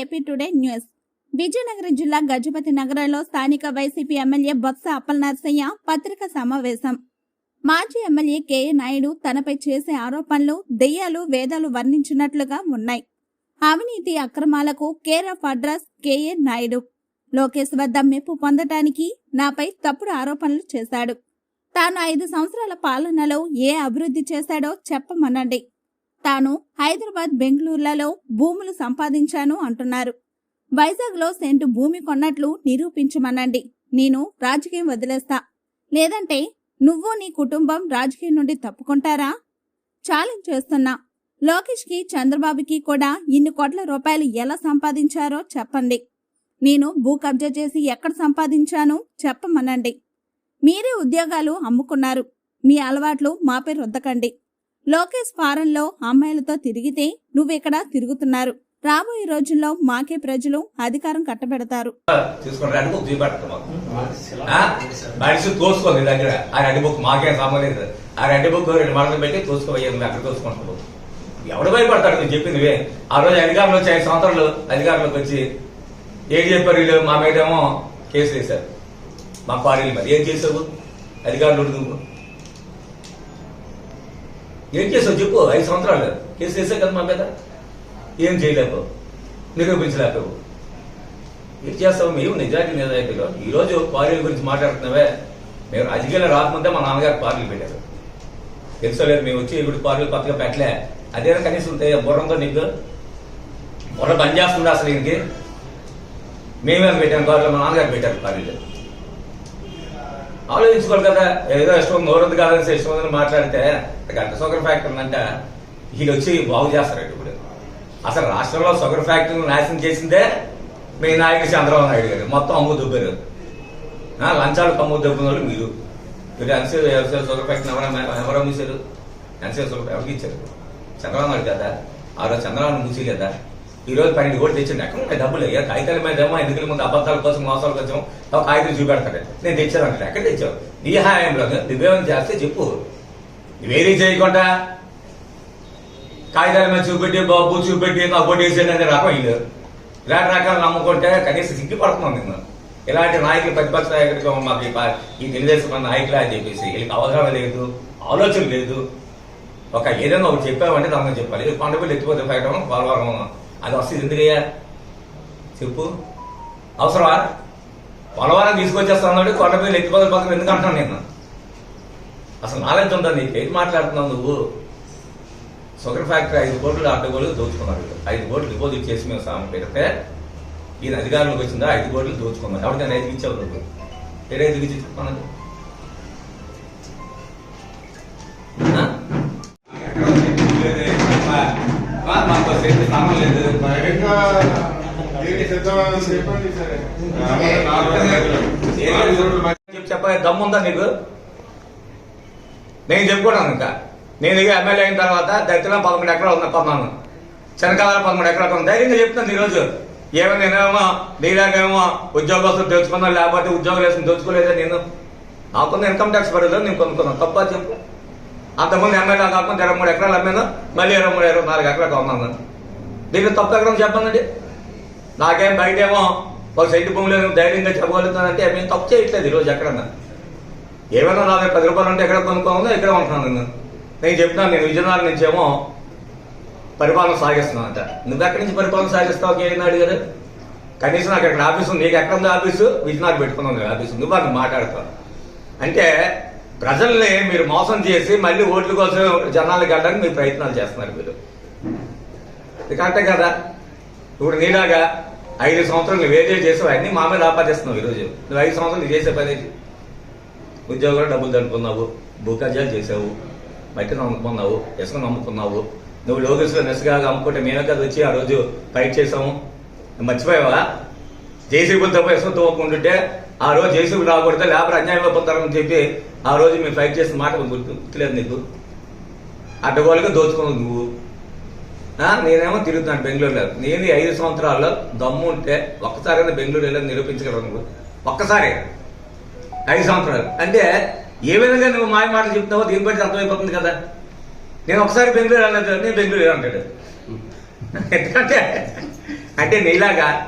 AP today news. Vizianagaram జిల్లా గజపతి నగరంలో స్థానిక వైసీపీ ఎమ్మెల్యే బొత్స అప్పలనరసయ్య పత్రికా సమావేశం. మాజీ ఎమ్మెల్యే కేఏ నాయుడు తనపై చేసే ఆరోపణలు దెయ్యాలు వేదాలు వర్ణించినట్లుగా ఉన్నాయి. అవినీతి అక్రమాలకు care of address KA Naidu. Lokesh వద్ద మెప్పు పొందటానికి నాపై తప్పుడు ఆరోపణలు చేశాడు. తాను ఐదు సంవత్సరాల పాలనలో ఏ అభివృద్ధి చేశాడో చెప్పమనండి. తాను హైదరాబాద్ బెంగళూరులలో భూములు సంపాదించాను అంటున్నారు. వైజాగ్లో సెంటు భూమి కొన్నట్లు నిరూపించమనండి. నేను రాజకీయం వదిలేస్తా. లేదంటే నువ్వు నీ కుటుంబం రాజకీయం నుండి తప్పుకుంటారా? ఛాలెంజ్ చేస్తున్నా. లోకేష్కి చంద్రబాబుకి కూడా ఇన్ని కోట్ల రూపాయలు ఎలా సంపాదించారో చెప్పండి. నేను భూ కబ్జా చేసి ఎక్కడ సంపాదించాను చెప్పమనండి. మీరే ఉద్యోగాలు అమ్ముకున్నారు. మీ అలవాట్లు మాపై రుద్దకండి. లోకేష్ ఫారంలో అమ్మాయిలతో తిరిగితే నువ్వెక్కడ తిరుగుతున్నారు? రాబోయే రోజుల్లో మాకే ప్రజలు అధికారం కట్టబెడతారు. తీసుకొని తోసుకోండి దగ్గర. ఆ రెడ్ బుక్ మాకేం సంబంధం ఆ రెడ్ బుక్ రెండు మడతలు పెట్టి తోసుకోబోయేది అక్కడ ఎక్కడ ఎవడు భయపడతాడు? నువ్వు చెప్పింది ఆ రోజు అధికారంలో వచ్చి ఐదు సంవత్సరాలు అధికారంలోకి వచ్చి ఏం చెప్పారు వీళ్ళు? మా మీద ఏమో కేసు వేశారు. మా క్వారీల మీద ఏం చేసావు అధికారులు ఏం చేసావు చెప్పు ఐదు సంవత్సరాలు కేసు చేసే కదా మా మీద? ఏం చేయలేకపో? నిరూపించలేకపో? ఏం చేస్తావు మేము నిజాయితీ నిజాయితీలో ఈరోజు రోజు క్వారీల గురించి మాట్లాడుతున్నావే. మేము రాజకీయాలు రాకముందే మా నాన్నగారు క్వారీలు పెట్టారు. తెలుసో లేదు మేము వచ్చి ఇప్పుడు క్వారీలు కొత్తగా పెట్టలే. అదే కనీసం ఉంటే బుర్రంతో నీకు. బుర్ర బంద్ చేస్తుండే అసలు ఇంటికి మేమే పెట్టాం? క్వారీలు మా నాన్నగారు పెట్టారు క్వారీలు. ఆలోచించుకోవాలి కదా. ఏదో ఇష్టం నోరుంది కాదని ఇష్టం ఉందని మాట్లాడితే గంట షుగర్ ఫ్యాక్టరీ ఉందంట. వీళ్ళు వచ్చి బాగు చేస్తారండి ఇప్పుడు అసలు రాష్ట్రంలో షుగర్ ఫ్యాక్టరీని నాశనం చేసిందే మీ నాయకుడు చంద్రబాబు నాయుడు గారు. మొత్తం అమ్ము దుబ్బారు. ఆ, లంచాలు కమ్ము దొబ్బిన వాళ్ళు మీరు. మీరు ఎన్సీ షుగర్ ఫ్యాక్టరీ ఎవరైనా ఎవరో మూసారు ఎన్సీ షుగర్ ఎవరికి ఇచ్చారు? చంద్రబాబు నాయుడు కదా. ఆ రోజు చంద్రబాబు మూసి కదా. ఈ రోజు పన్నెండు కోట్లు తెచ్చింది అకౌంట్ డబ్బులు? అయ్యా కాగితాల మీద ఏమో ఎందుకు ముందు అబద్ధాల కోసం మోసాల కోసం ఒక కాగితం చూపెడతాడు. నేను తెచ్చాను అంటే ఎక్కడ తెచ్చావు? నీ హాయంలో నువ్వేమైనా చేస్తే చెప్పు. నువ్వేది చేయకుండా కాగితాల మీద చూపెట్టి బాబు చూపెట్టి నాకు కొట్టేసాను అనే రకం ఇల్లు ఇలాంటి రకాలు నమ్ముకుంటే కనీసం సిగ్గుపడుతున్నాం నేను ఇలాంటి నాయకులు ప్రతిపక్ష నాయకుడిగా మాకు ఈ తెలుగుదేశం నాయకులు అని చెప్పేసి వీళ్ళకి అవగాహన లేదు ఆలోచన లేదు. ఒక ఏదైనా ఒకటి చెప్పామంటే దాని చెప్పాలి. కొండపల్లి ఎత్తిపోతే పెట్టడం పోలవరం అది వస్తుంది. ఎందుకయ్యా? చెప్పు. అవసరమా? పోలవరం తీసుకొచ్చేస్తాను కొండపల్లి ఎత్తిపోతే పక్కన ఎందుకు అంటాను నేను అసలు నాలెడ్జ్ ఉందా? నీకు ఏది మాట్లాడుతున్నావు నువ్వు. షుగర్ ఫ్యాక్టరీ ఐదు కోట్లు అడ్డగోలు దోచుకున్నారు ఐదు కోట్లు డిపాజిట్ చేసి మేము సాము పెడితే ఈయన అధికారంలోకి వచ్చిందా? ఐదు కోట్లు దోచుకున్నారు. ఎవరికైనా ఐదు ఇచ్చావు నువ్వు. ఏ ఇచ్చి చెప్పాను చెప్పి చెప్పే దమ్ముందా నీకు? నేను చెప్పుకున్నాను ఇంకా. నేను ఇక ఎమ్మెల్యే అయిన తర్వాత దళితులో పదకొండు ఎకరాలు ఉన్న కొన్నాను చెనకాల పదకొండు ఎకరాలు కొన్నాను ధైర్యంగా చెప్తున్నాను ఈరోజు. ఏమో నేనేమో నీలాగేమో ఉద్యోగస్తులు తెచ్చుకున్నా లేకపోతే ఉద్యోగం వేసుకుని తెచ్చుకోలేదా నేను? నాకున్న ఇన్కమ్ ట్యాక్స్ పడలేదు నేను కొనుక్కున్నాను తప్ప చెప్పు. అంతకుముందు ఎమ్మెల్యే కాకుండా ఇరవై మూడు ఎకరాలు అమ్మాను. మళ్ళీ ఇరవై మూడు ఇరవై నాలుగు ఎకరాలు కొన్నాను దీనికి తప్పు ఎక్కడ చెప్పండి నాకేం బయటేమో ఒక సైట్ భూమిలో ధైర్యంగా చెప్పగలుగుతానంటే మేము తప్పు చేయట్లేదు ఈరోజు ఎక్కడన్నా. ఏమైనా నాకు పది రూపాయలు ఉంటే ఎక్కడ కొనుక్కోవాలో ఇక్కడ ఉంటున్నాను నేను. నేను చెప్తున్నాను నేను విజయనగరం నుంచేమో పరిపాలన సాగిస్తున్నాను అంట నువ్వు ఎక్కడి నుంచి పరిపాలన సాగిస్తావు ఏం అడిగారు కనీసం నాకు ఇక్కడ ఆఫీసు నీకు ఎక్కడ ఉంది ఆఫీసు? విజయనగరం పెట్టుకున్నాను నేను ఆఫీసు. నువ్వు అక్కడ మాట్లాడతావు. అంటే ప్రజల్ని మీరు మోసం చేసి మళ్ళీ ఓట్ల కోసం జనాలు కట్టడానికి మీరు ప్రయత్నాలు చేస్తున్నారు మీరు. ఇది కరెక్టే కదా? ఇప్పుడు నీలాగా ఐదు సంవత్సరాలు నువ్వు ఏదే చేసావు అన్ని మా మీద ఆపాదిస్తున్నావు ఈరోజు. నువ్వు ఐదు సంవత్సరాలు నువ్వు చేసే పని ఉద్యోగంలో డబ్బులు దండుకున్నావు భూకజ్యాలు చేసావు మట్టిని అమ్ముకున్నావు ఇసుకను అమ్ముకున్నావు నువ్వు లోకేశ్వర నెసగా అమ్ముకుంటే మేమే కదా వచ్చి ఆ రోజు ఫైట్ చేసాము. నువ్వు మర్చిపోయావా? జేసీబులు తప్ప ఇసుక తోముకుంటుంటే ఆ రోజు జేసీబీ రాకూడదు లేబర్ అన్యాయం అయిపోతారని చెప్పి ఆ రోజు మేము ఫైట్ చేసిన మాట గుర్తులేదు నీకు. అడ్డగోలుగా దోచుకున్నావు నువ్వు. నేనేమో తిరుగుతున్నాను బెంగళూరులో. నేను ఐదు సంవత్సరాల్లో దమ్ము ఉంటే ఒక్కసారైనా బెంగళూరు వెళ్ళి నిరూపించగలను నువ్వు? ఒక్కసారి. ఐదు సంవత్సరాలు. అంటే ఏ విధంగా నువ్వు మాయ మాటలు చెప్తున్నావో దీన్ని బట్టి అర్థమైపోతుంది కదా. నేను ఒకసారి బెంగళూరు వెళ్ళలేదు నేను బెంగళూరు అంటాడు. ఎందుకంటే అంటే నీలాగా